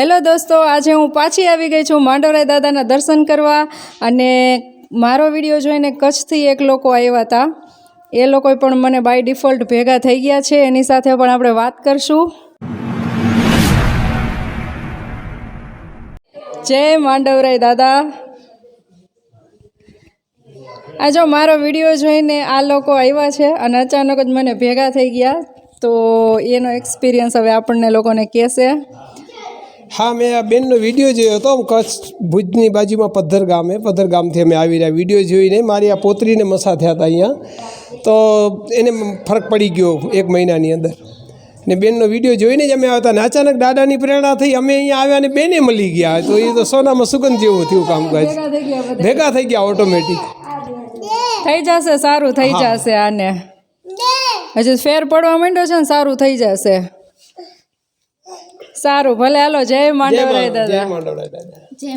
Hello દોસ્તો, આજે હું પાછી આવી ગઈ છું માંડવરાય દાદાના દર્શન કરવા અને મારો વીડિયો જોઈને કચ્છથી એક લોકો આવ્યા હતા. એ લોકો પણ મને બાય ડિફોલ્ટ ભેગા થઈ ગયા છે. એની સાથે પણ આપણે વાત કરશું. જય માંડવરાય દાદા. આ જો મારો વીડિયો જોઈને આ લોકો આવ્યા છે અને અચાનક જ મને ભેગા થઈ ગયા, તો એનો એક્સપિરિયન્સ હવે આપણને લોકોને કહેશે. હા મેં આ બેનનો વીડિયો જોયો હતો. કચ્છ ભુજની બાજુમાં પદ્ધર ગામે પદ્ધર ગામથી અમે આવી રહ્યા. વીડિયો જોઈને મારી આ પોતરીને મસા થયા હતા અહીંયા. તો એને ફરક પડી ગયો એક મહિનાની અંદર. ને બેનનો વીડિયો જોઈને જ અમે આવ્યા હતા ને અચાનક દાદાની પ્રેરણા થઈ અમે અહીંયા આવ્યા અને બેને મળી ગયા. તો એ તો સોનામાં સુગંધ જેવું થયું કામકાજ ભેગા થઈ ગયા ઓટોમેટિક થઈ જશે સારું થઈ જશે આને. હજી ફેર પડવા માંડ્યો છે ને સારું થઈ જશે. સારું ભલે હાલો જય માંડવરાય જય દાદા. માંડવરાય દાદા. જય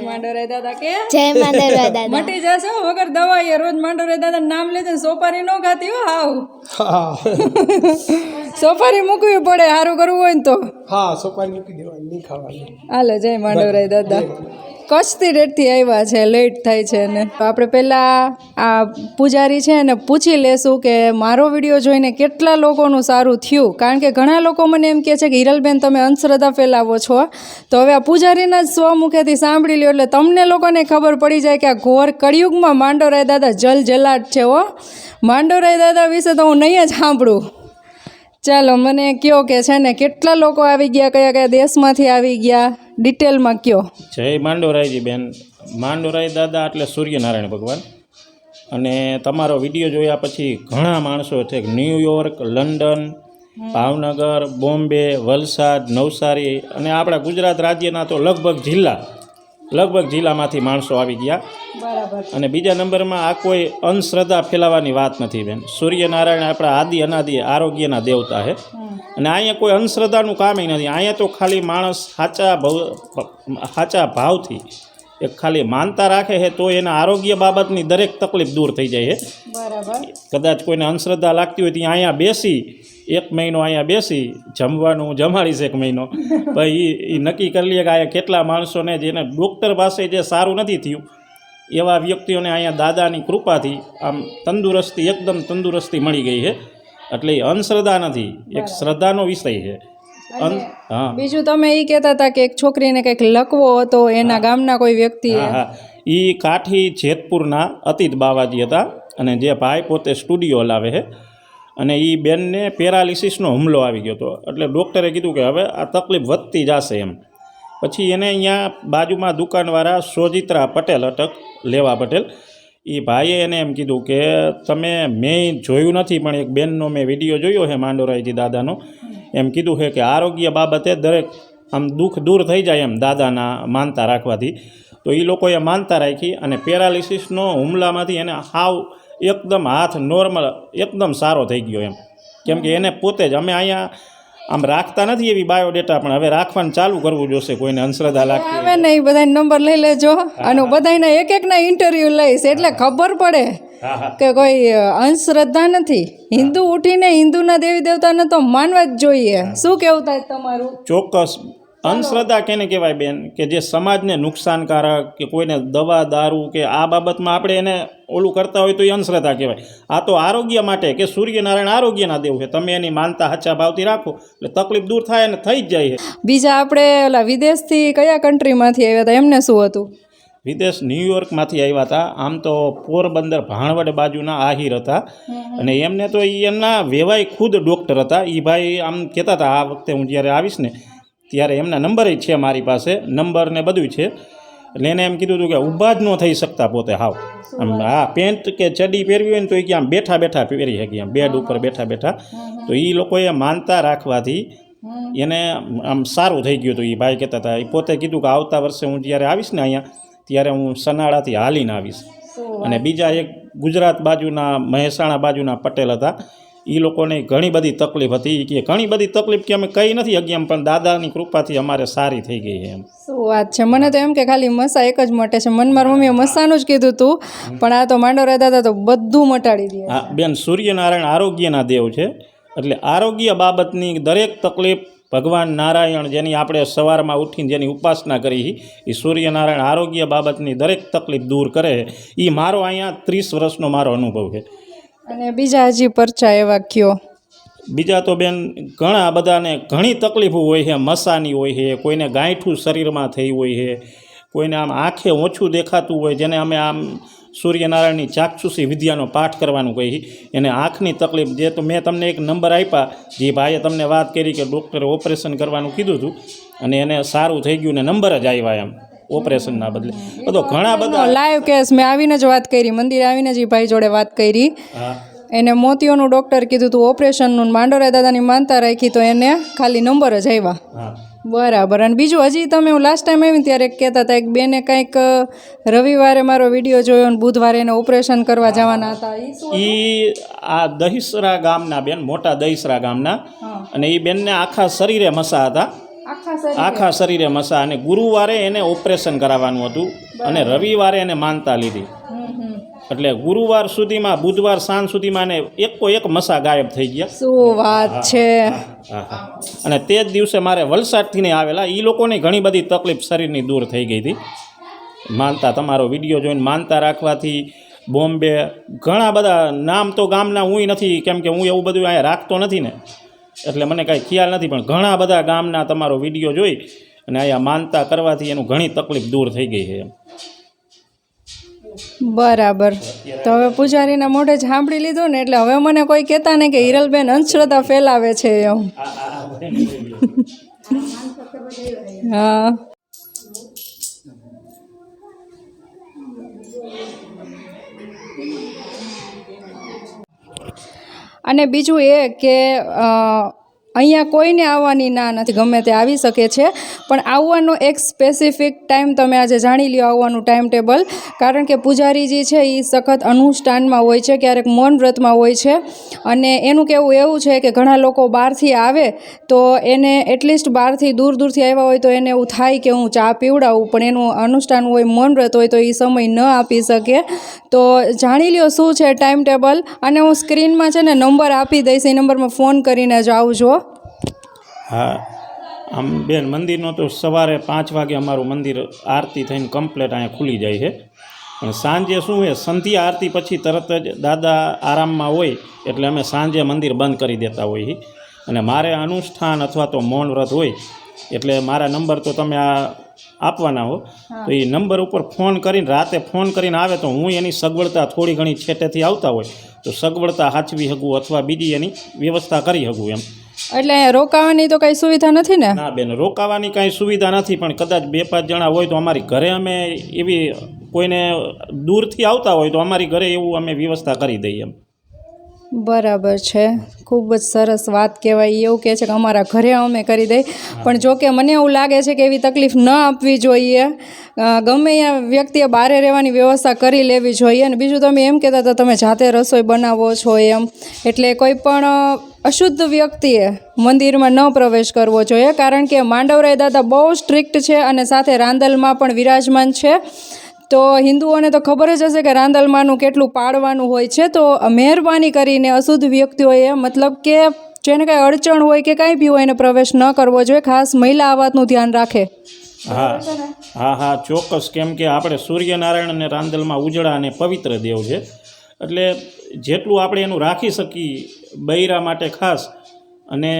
માંડવરાય દાદા. કે? જય દાદા. મટી જશે? હો, વગર દવાઈ રોજ માંડવરાય દાદા નામ લેજે સોપારી નો ખાતી હો હાવ. સોપારી મૂકવી પડે સારું કરવું હોય ને તો. હા સોપારી મૂકી દેવાની નહીં ખાવાની. હાલે જય માંડવરાય દાદા. કચ્છથી ડેટથી આવ્યા છે લેટ થાય છે ને. તો આપણે પહેલાં આ પૂજારી છે ને પૂછી લેશું કે મારો વીડિયો જોઈને કેટલા લોકોનું સારું થયું? કારણ કે ઘણા લોકો મને એમ કહે છે કે, હિરલબેન, તમે અંધશ્રદ્ધા ફેલાવો છો. તો હવે આ પૂજારીના જ સ્વમુખેથી સાંભળી લ્યો એટલે તમને લોકોને ખબર પડી જાય કે આ ઘોર કળિયુગમાં માંડોરાય દાદા જલ જલાટ છે હો. માંડોરાય દાદા વિશે તો હું નહીં જ સાંભળું. ચાલો મને કયો કે છે ને કેટલા લોકો આવી ગયા કયા કયા દેશમાંથી આવી ગયા? ડિટેલમાં કયો? જય માંડોરાયજી બેન. માંડોરાય દાદા એટલે સૂર્યનારાયણ ભગવાન. અને તમારો વીડિયો જોયા પછી ઘણા માણસો છે New York London Bhavnagar Bombay Valsad Navsari અને આપણા ગુજરાત રાજ્યના તો લગભગ જિલ્લા લગભગ જિલ્લામાંથી માણસો આવી ગયા. અને બીજા નંબરમાં આ કોઈ અંધશ્રદ્ધા ફેલાવાની વાત નથી બેન. સૂર્યનારાયણ આપણા આદિ અનાદિ આરોગ્યના દેવતા છે અને અહીંયા કોઈ અંધશ્રદ્ધાનું કામ નથી. અહીંયા તો ખાલી માણસ સાચા ભવ સાચા ભાવથી એક ખાલી માનતા રાખે છે તો એના આરોગ્ય બાબતની દરેક તકલીફ દૂર થઈ જાય છે. કદાચ કોઈને અંધશ્રદ્ધા લાગતી હોય ત્યાં અહીંયા બેસી એક મહિનો અહીંયા બેસી જમવાનું હું જમાડીશ એક મહિનો. પછી એ નક્કી કરી લઈએ કે અહીંયા કેટલા માણસોને જેને ડૉક્ટર પાસે જે સારું નથી થયું એવા વ્યક્તિઓને અહીંયા દાદાની કૃપાથી આમ તંદુરસ્તી એકદમ તંદુરસ્તી મળી ગઈ છે. એટલે એ અંધશ્રદ્ધા નથી એક શ્રદ્ધાનો વિષય છે. હા. બીજું તમે એ કહેતા હતા કે એક છોકરીને કંઈક લકવો હતો એના ગામના કોઈ વ્યક્તિ હા એ કાઠી જેતપુરના અતીત બાવાજી હતા અને જે ભાઈ પોતે સ્ટુડિયો લાવે છે. અને એ બેનને પેરાલિસિસનો હુમલો આવી ગયો હતો. એટલે ડૉક્ટરે કીધું કે હવે આ તકલીફ વધતી જશે એમ. પછી એને અહીંયા બાજુમાં દુકાનવાળા સોજિત્રા પટેલ, અટક, લેવા પટેલ એ ભાઈએ એને એમ કીધું કે તમે મેં જોયું નથી, પણ એક બેનનો મેં વીડિયો જોયો છે માંડોરાયજી દાદાનો. એમ કીધું છે કે આરોગ્ય બાબતે દરેક આમ દુઃખ દૂર થઈ જાય એમ દાદાના માનતા રાખવાથી. તો એ લોકોએ માનતા રાખી અને પેરાલિસિસનો હુમલામાંથી એને હાવ એકદમ હાથ નોર્મલ એકદમ સારો થઈ ગયો એમ. કેમ કે એને પોતે જ અમે અહીંયા આમ રાખતા નથી એવી બાયોડેટા પણ હવે રાખવાનું ચાલુ કરવું જોશે કોઈને અંશ્રદ્ધા લાગતી હવે નહીં બધા નંબર લઈ લેજો. અને બધાના એક એકના ઇન્ટરવ્યૂ લઈશ એટલે ખબર પડે કે કોઈ અંધશ્રદ્ધા નથી. હિન્દુ ઉઠીને હિન્દુના દેવી દેવતાને તો માનવા જ જોઈએ. શું કેવું થાય તમારું? ચોક્કસ. અંધશ્રદ્ધા કેને કહેવાય બેન? કે જે સમાજને નુકસાનકારક કે કોઈને દવા દારૂ કે આ બાબતમાં આપણે એને ઓલું કરતા હોય તો એ અંધશ્રદ્ધા કહેવાય. આ તો આરોગ્ય માટે કે સૂર્યનારાયણ આરોગ્યના દેવ છે. તમે એની માનતા હાચા ભાવથી રાખો એટલે તકલીફ દૂર થાય અને થઈ જ જાય છે. બીજા આપણે ઓલા વિદેશથી કયા કન્ટ્રીમાંથી આવ્યા હતા? એમને શું હતું? વિદેશ ન્યુયોર્કમાંથી આવ્યા હતા. આમ તો પોરબંદર ભાણવડ બાજુના આહિર હતા. અને એમને તો એમના વેવાય ખુદ ડૉક્ટર હતા. એ ભાઈ આમ કહેતા હતા આ વખતે હું જ્યારે આવીશ ને ત્યારે એમના નંબર છે મારી પાસે. નંબર ને બધું છે. એટલે એને એમ કીધું હતું કે ઊભા જ ન થઈ શકતા પોતે હાવ. આમ હા પેન્ટ કે ચડી પહેરવી હોય ને તો એ કે આમ બેઠા બેઠા પહેરી શકીએ આમ બેડ ઉપર બેઠા બેઠા. તો એ લોકોએ માનતા રાખવાથી એને આમ સારું થઈ ગયું હતું એ ભાઈ કહેતા હતા એ પોતે કીધું કે આવતા વર્ષે હું જ્યારે આવીશ ને અહીંયા ત્યારે હું સનાળાથી હાલીને આવીશ. અને બીજા એક ગુજરાત બાજુના મહેસાણા બાજુના પટેલ હતા. એ લોકોને ઘણી બધી તકલીફ હતી. કે ઘણી બધી તકલીફ કે અમે કઈ નથી એમ પણ દાદાની કૃપાથી અમારે સારી થઈ ગઈ એમ. શું વાત છે? મને તો એમ કે ખાલી મસા એક જ મટે છે. મન મારી મમ્મીએ મસાનું જ કીધું હતું પણ આ તો માંડો રહેતા હતા તો બધું મટાડી દે. હા બેન સૂર્યનારાયણ આરોગ્યના દેવ છે. એટલે આરોગ્ય બાબતની દરેક તકલીફ ભગવાન નારાયણ જેની આપણે સવારમાં ઉઠીને જેની ઉપાસના કરી એ સૂર્યનારાયણ આરોગ્ય બાબતની દરેક તકલીફ દૂર કરે એ મારો અહીંયા ત્રીસ વર્ષનો મારો અનુભવ છે. અને બીજા હજી પરચા એવા કયો? બીજા તો બેન ઘણા બધાને ઘણી તકલીફો હોય છે, મસાની હોય છે, કોઈને ગાંઠું શરીરમાં થઈ હોય છે, કોઈને આમ આંખે ઓછું દેખાતું હોય, જેને અમે આમ સૂર્યનારાયણની ચાક્ષુષી વિદ્યાનો પાઠ કરવાનું કહી એને આંખની તકલીફ જે તો મેં તમને એક નંબર આપ્યા, જે ભાઈએ તમને વાત કરી કે ડૉક્ટરે ઓપરેશન કરવાનું કીધું હતું, અને એને સારું થઈ ગયું ને નંબર જ આવ્યા એમ. ઓપરેશનના બદલે. તો ઘણા બધા લાઈવ કેસ મેં આવીને જ વાત કરી મંદિરે આવીને જ ભાઈ જોડે વાત કરી. એને મોતીઓનું ડૉક્ટર કીધું તું ઓપરેશનનું માંડોરા દાદાની માનતા રાખી તો એને ખાલી નંબર જ આવ્યા બરાબર. અને બીજું હજી તમે હું લાસ્ટ ટાઈમ આવી ત્યારે કહેતા હતા એક બેને કંઈક રવિવારે મારો વીડિયો જોયો અને બુધવારે એને ઓપરેશન કરવા જવાના હતા. એ આ દહીસરા ગામના બેન મોટા દહીસરા ગામના. અને એ બેનને આખા શરીરે મસા હતા. આખા શરીરે. મસા અને ગુરુવારે એને ઓપરેશન કરાવવાનું હતું અને રવિવારે એને માનતા લીધી. એટલે ગુરુવાર સુધીમાં બુધવાર સાંજ સુધીમાં એને એકો એક મસા ગાયબ થઈ ગયા. શું વાત છે. અને તે જ દિવસે મારે વલસાડથી ને આવેલા એ લોકોની ઘણી બધી તકલીફ શરીરની દૂર થઈ ગઈ હતી. માનતા તમારો વીડિયો જોઈને માનતા રાખવાથી બોમ્બે ઘણા બધા નામ તો ગામના હું નથી કેમ કે હું એવું બધું અહીંયા રાખતો નથી ને. એટલે મને કાંઈ ખ્યાલ નથી પણ ઘણા બધા ગામના તમારો વીડિયો જોઈ અને અહીંયા માનતા કરવાથી એનું ઘણી તકલીફ દૂર થઈ ગઈ છે એમ. બરાબર. તો હવે પૂજારીના મોઢે જ સાંભળી લીધું ને એટલે હવે મને કોઈ કહેતા નહીં કે હિરલબેન અંધશ્રદ્ધા ફેલાવે છે એમ. હા. અને બીજું એ કે અહીંયા કોઈને આવવાની ના નથી, ગમે તે આવી શકે છે. પણ આવવાનો એક સ્પેસિફિક ટાઈમ તમે આજે જાણી લ્યો આવવાનું ટાઈમ ટેબલ કારણ કે પૂજારીજી છે એ સખત અનુષ્ઠાનમાં હોય છે, ક્યારેક મૌન વ્રતમાં હોય છે. અને એનું કહેવું એવું છે કે ઘણા લોકો બહારથી આવે તો એને એટલીસ્ટ બહારથી દૂર દૂરથી આવ્યા હોય તો એને એવું થાય કે હું ચા પીવડાવું, પણ એનું અનુષ્ઠાન હોય, મૌન વ્રત હોય તો એ સમય ન આપી શકે. તો જાણી લ્યો શું છે ટાઈમ ટેબલ અને હું સ્ક્રીનમાં છે ને નંબર આપી દઈશ, એ નંબરમાં ફોન કરીને જ આવજો. હા આમ બેન મંદિરનો તો સવારે પાંચ વાગે અમારું મંદિર આરતી થઈને કમ્પ્લેટ અહીંયા ખુલી જાય છે. પણ સાંજે શું છે સંધ્યા આરતી પછી તરત જ દાદા આરામમાં હોય એટલે અમે સાંજે મંદિર બંધ કરી દેતા હોઈએ. અને મારે અનુષ્ઠાન અથવા તો મૌન વ્રત હોય એટલે મારા નંબર તો તમે આ આપવાના હો. તો એ નંબર ઉપર ફોન કરીને રાતે ફોન કરીને આવે તો હું એની સગવડતા થોડી ઘણી છેટેથી આવતા હોય. તો સગવડતા સાચવી શકું અથવા બીજી એની વ્યવસ્થા કરી શકું એમ. એટલે રોકાવાની તો કંઈ સુવિધા નથી ને? ના બેન, રોકાવાની કાંઈ સુવિધા નથી, પણ કદાચ બે પાંચ જણા હોય તો અમારી ઘરે અમે એવી કોઈને દૂરથી આવતા હોય તો અમારી ઘરે એવું અમે વ્યવસ્થા કરી દઈએ એમ. બરાબર છે. ખૂબ જ સરસ વાત કહેવાય. એવું કહે છે કે અમારા ઘરે અમે કરી દઈ. પણ જો કે મને એવું લાગે છે કે એવી તકલીફ ન આપવી જોઈએ. ગમે એ વ્યક્તિએ બહારે રહેવાની વ્યવસ્થા કરી લેવી જોઈએ. અને બીજું તમે એમ કહેતા હતા તમે જાતે રસોઈ બનાવો છો એમ. એટલે કોઈ પણ અશુદ્ધ વ્યક્તિએ મંદિરમાં ન પ્રવેશ કરવો જોઈએ. કારણ કે માંડવરાય દાદા બહુ સ્ટ્રિક્ટ છે અને સાથે રાંદલમાં પણ વિરાજમાન છે. તો હિન્દુઓને તો ખબર જ હશે કે રાંદલમાનું કેટલું પાળવાનું હોય છે. તો મહેરબાની કરીને અશુદ્ધ વ્યક્તિઓએ મતલબ કે જેને કાંઈ અડચણ હોય કે કાંઈ બી હોય એને પ્રવેશ ન કરવો જોઈએ. ખાસ મહિલા આ ધ્યાન રાખે. હા હા હા, ચોક્કસ. કેમ કે આપણે સૂર્યનારાયણ અને રાંદલમાં ઉજળા અને પવિત્ર દેવ છે. એટલે જેટલું આપણે એનું રાખી શકીએ બૈરા માટે ખાસ અને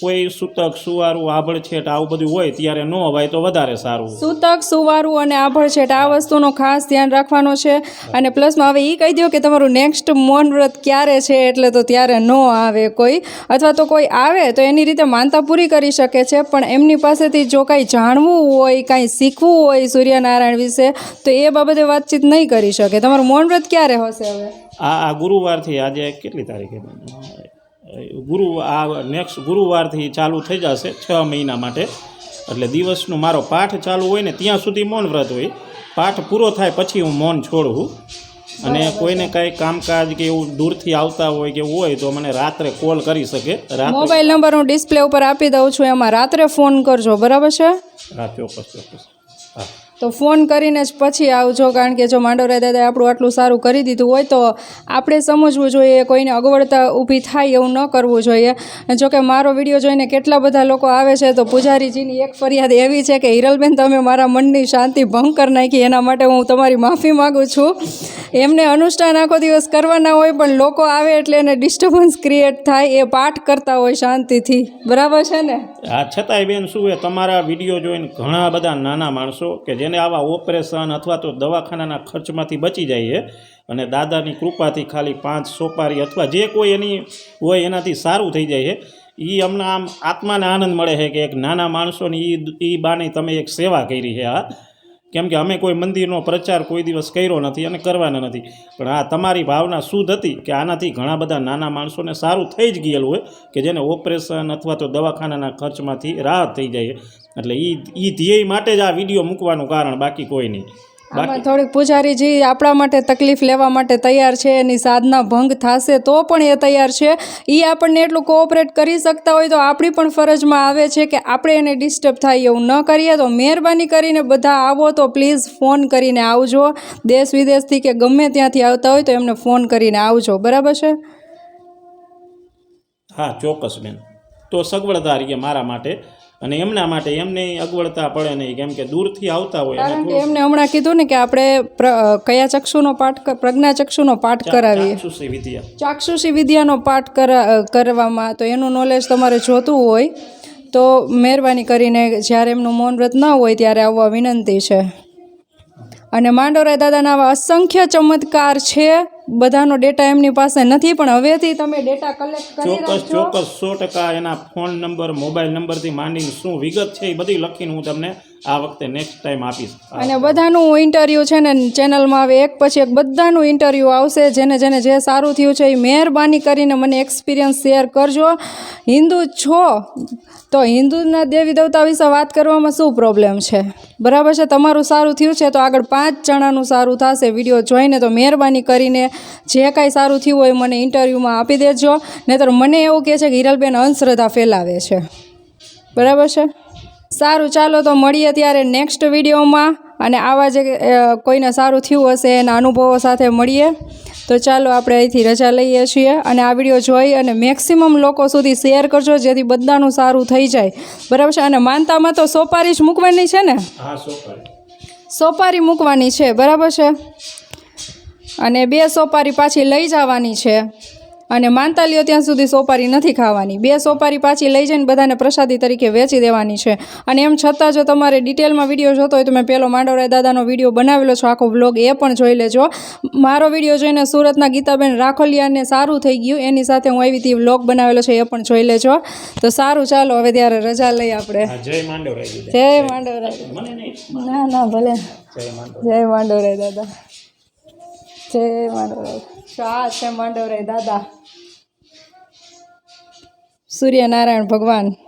કોઈ સૂતક સુવારું આભળછેટ આવું બધું હોય ત્યારે ન હોય તો વધારે સારું સૂતક સુવારું અને આભળછેટ આ વસ્તુનો ખાસ ધ્યાન રાખવાનો છે અને પ્લસમાં હવે એ કહી દો કે તમારું નેક્સ્ટ મૌન વ્રત ક્યારે છે એટલે તો ત્યારે ન આવે કોઈ. અથવા તો કોઈ આવે તો એની રીતે માનતા પૂરી કરી શકે છે પણ એમની પાસેથી જો કાંઈ જાણવું હોય કાંઈ શીખવું હોય સૂર્યનારાયણ વિશે તો એ બાબતે વાતચીત નહીં કરી શકે. તમારું મૌન વ્રત ક્યારે હશે હવે? આ આ ગુરુવારથી આજે કેટલી તારીખે ગુરુ આ નેક્સ્ટ ગુરુવારથી ચાલુ થઈ જશે છ મહિના માટે. એટલે દિવસનો મારો પાઠ ચાલુ હોય ને ત્યાં સુધી મૌન વ્રત હોય. પાઠ પૂરો થાય પછી હું મૌન છોડું. અને કોઈને કાંઈ કામકાજ કે એવું દૂરથી આવતા હોય કે હોય તો મને રાત્રે કોલ કરી શકે. મોબાઈલ નંબર હું ડિસ્પ્લે ઉપર આપી દઉં છું એમાં રાત્રે ફોન કરજો. બરાબર છે? હા ચોક્કસ ચોક્કસ. હા. તો ફોન કરીને જ પછી આવજો, કારણ કે જો માંડવરાય દાદાએ આપણું આટલું સારું કરી દીધું હોય તો આપણે સમજવું જોઈએ, કોઈને અગવડતા ઊભી થાય એવું ન કરવું જોઈએ. જોકે મારો વીડિયો જોઈને કેટલા બધા લોકો આવે છે, તો પૂજારીજીની એક ફરિયાદ એવી છે કે હિરલબેન, તમે મારા મનની શાંતિ ભંગ કરી નાખી, એના માટે હું તમારી માફી માગું છું. એમને અનુષ્ઠાન આખો દિવસ કરવાના હોય, પણ લોકો આવે એટલે એને ડિસ્ટર્બન્સ ક્રિએટ થાય, એ પાઠ કરતા હોય શાંતિથી. બરાબર છે ને? આ છતાંય બેન શું એ, તમારા વીડિયો જોઈને ઘણા બધા નાના માણસો કે જેને આવા ઓપરેશન અથવા તો દવાખાનાના ખર્ચમાંથી બચી જાય છે, અને દાદાની કૃપાથી ખાલી પાંચ સોપારી અથવા જે કોઈ એની હોય એનાથી સારું થઈ જાય છે એ અમને આમ આત્માને આનંદ મળે છે કે એક નાના માણસોની એ એ બાની તમે એક સેવા કરી છે આ. કેમ કે અમે કોઈ મંદિરનો પ્રચાર કોઈ દિવસ કર્યો નથી અને કરવાના નથી. પણ આ તમારી ભાવના શુદ્ધ હતી કે આનાથી ઘણા બધા નાના માણસોને સારું થઈ જ ગયેલું હોય કે જેને ઓપરેશન અથવા તો દવાખાનાના ખર્ચમાંથી રાહત થઈ જાય. એટલે એ એ ધ્યેય માટે જ આ વીડિયો મૂકવાનું કારણ બાકી કોઈ નહીં. આમાં થોડીક પૂજારીજી આપણા માટે તકલીફ લેવા માટે તૈયાર છે એની સાધના ભંગ થશે તો પણ એ તૈયાર છે. એ આપણને એટલું કોઓપરેટ કરી શકતા હોય તો આપણી પણ ફરજમાં આવે છે કે આપણે એને ડિસ્ટર્બ થાય એવું ન કરીએ. તો મહેરબાની કરીને બધા આવો તો પ્લીઝ ફોન કરીને આવજો. દેશ વિદેશથી કે ગમે ત્યાંથી આવતા હોય તો એમને ફોન કરીને આવજો. બરાબર છે? હા ચોક્કસ બેન. તો સગવડતા રહીએ મારા માટે અને એમના માટે એમને અગવડતા પડે નહીં કેમ કે દૂરથી આવતા હોય કારણ કે એમને હમણાં કીધું ને કે આપણે કયા ચક્ષુનો પાઠ પ્રજ્ઞા ચક્ષુનો પાઠ કરાવીએ. ચાક્ષુષી વિદ્યા. ચાક્ષુષી વિદ્યાનો પાઠ કરા કરવામાં તો એનું નોલેજ તમારે જોતું હોય તો મહેરબાની કરીને જ્યારે એમનું મૌન વ્રત ન હોય ત્યારે આવવા વિનંતી છે. અને માંડોરાય દાદાના આવા અસંખ્ય ચમત્કાર છે. બધાનો ડેટા એમની પાસે નથી પણ હવેથી તમે ડેટા કલેક્ટ કરી ચોક્કસ ચોક્કસ સો ટકા એના ફોન નંબર મોબાઈલ નંબરથી માંડીને શું વિગત છે એ બધી લખીને હું તમને આ વખતે નેક્સ્ટ ટાઈમ આપીશ. અને બધાનું ઇન્ટરવ્યૂ છે ને ચેનલમાં હવે એક પછી એક બધાનું ઇન્ટરવ્યુ આવશે જેને જેને જે સારું થયું છે એ મહેરબાની કરીને મને એક્સપિરિયન્સ શેર કરજો. હિન્દુ છો તો હિન્દુના દેવી દેવતા વિશે વાત કરવામાં શું પ્રોબ્લેમ છે? બરાબર છે તમારું સારું થયું છે તો આગળ પાંચ જણાનું સારું થશે વીડિયો જોઈને તો મહેરબાની કરીને જે કાંઈ સારું થયું હોય મને ઇન્ટરવ્યૂમાં આપી દેજો. નહીતર મને એવું કહે છે કે હિરલબેન અંધશ્રદ્ધા ફેલાવે છે. બરાબર છે? સારું ચાલો તો મળીએ ત્યારે નેક્સ્ટ વિડીયોમાં. અને આવા જે કોઈને સારું થયું હશે એના અનુભવો સાથે મળીએ. તો ચાલો આપણે અહીંથી રજા લઈએ છીએ. અને આ વીડિયો જોઈ અને મેક્સિમમ લોકો સુધી શેર કરજો જેથી બધાનું સારું થઈ જાય. બરાબર છે? અને માનતામાં તો સોપારી જ મૂકવાની છે ને? સોપારી મૂકવાની છે. બરાબર છે? અને બે સોપારી પાછી લઈ જવાની છે. અને માનતા લ્યો ત્યાં સુધી સોપારી નથી ખાવાની. બે સોપારી પાછી લઈ જઈને બધાને પ્રસાદી તરીકે વેચી દેવાની છે. અને એમ છતાં જો તમારે ડિટેલમાં વીડિયો જોતો હોય તો મેં પહેલો માંડવરાય દાદાનો વીડિયો બનાવેલો છે. આખો બ્લોગ એ પણ જોઈ લેજો. મારો વીડિયો જોઈને સુરતના ગીતાબેન રાખોલિયાને સારું થઈ ગયું. એની સાથે હું આવી હતી વ્લોગ બનાવેલો છે એ પણ જોઈ લેજો. તો સારું ચાલો હવે ત્યારે રજા લઈ આપણે. જય માંડવરાય જય માંડવરાય ના ના ભલે. જય માંડવરાય દાદા. જય માંડવરાય. આ છે માંડવરાય દાદા. સૂર્યનારાયણ ભગવાન.